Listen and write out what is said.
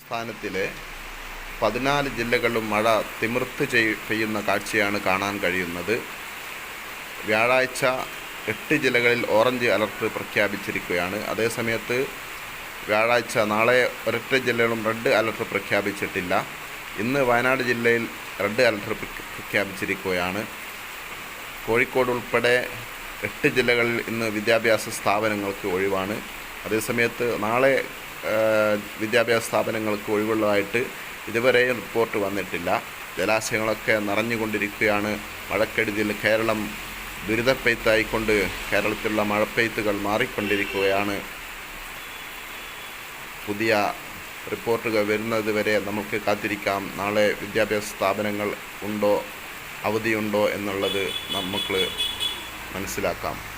സംസ്ഥാനത്തിലെ പതിനാല് ജില്ലകളിലും മഴ തിമിർത്ത് പെയ്യുന്ന കാഴ്ചയാണ് കാണാൻ കഴിയുന്നത്. വ്യാഴാഴ്ച എട്ട് ജില്ലകളിൽ ഓറഞ്ച് അലർട്ട് പ്രഖ്യാപിച്ചിരിക്കുകയാണ്. അതേസമയത്ത് വ്യാഴാഴ്ച നാളെ ഒരൊറ്റ ജില്ലകളും റെഡ് അലർട്ട് പ്രഖ്യാപിച്ചിട്ടില്ല. ഇന്ന് വയനാട് ജില്ലയിൽ റെഡ് അലർട്ട് പ്രഖ്യാപിച്ചിരിക്കുകയാണ്. കോഴിക്കോട് ഉൾപ്പെടെ എട്ട് ജില്ലകളിൽ ഇന്ന് വിദ്യാഭ്യാസ സ്ഥാപനങ്ങൾക്ക് ഒഴിവാണ്. അതേസമയത്ത് നാളെ വിദ്യാഭ്യാസ സ്ഥാപനങ്ങൾക്ക് ഒഴിവുള്ളതായിട്ട് ഇതുവരെയും റിപ്പോർട്ട് വന്നിട്ടില്ല. ജലാശയങ്ങളൊക്കെ നിറഞ്ഞുകൊണ്ടിരിക്കുകയാണ്. മഴക്കെടുതിയിൽ കേരളം ദുരിതപ്പെയ്ത്തായിക്കൊണ്ട് കേരളത്തിലുള്ള മഴപ്പെയ്ത്തുകൾ മാറിക്കൊണ്ടിരിക്കുകയാണ്. പുതിയ റിപ്പോർട്ടുകൾ വരുന്നത് വരെ നമുക്ക് കാത്തിരിക്കാം. നാളെ വിദ്യാഭ്യാസ സ്ഥാപനങ്ങൾ ഉണ്ടോ അവധിയുണ്ടോ എന്നുള്ളത് നമുക്ക് മനസ്സിലാക്കാം.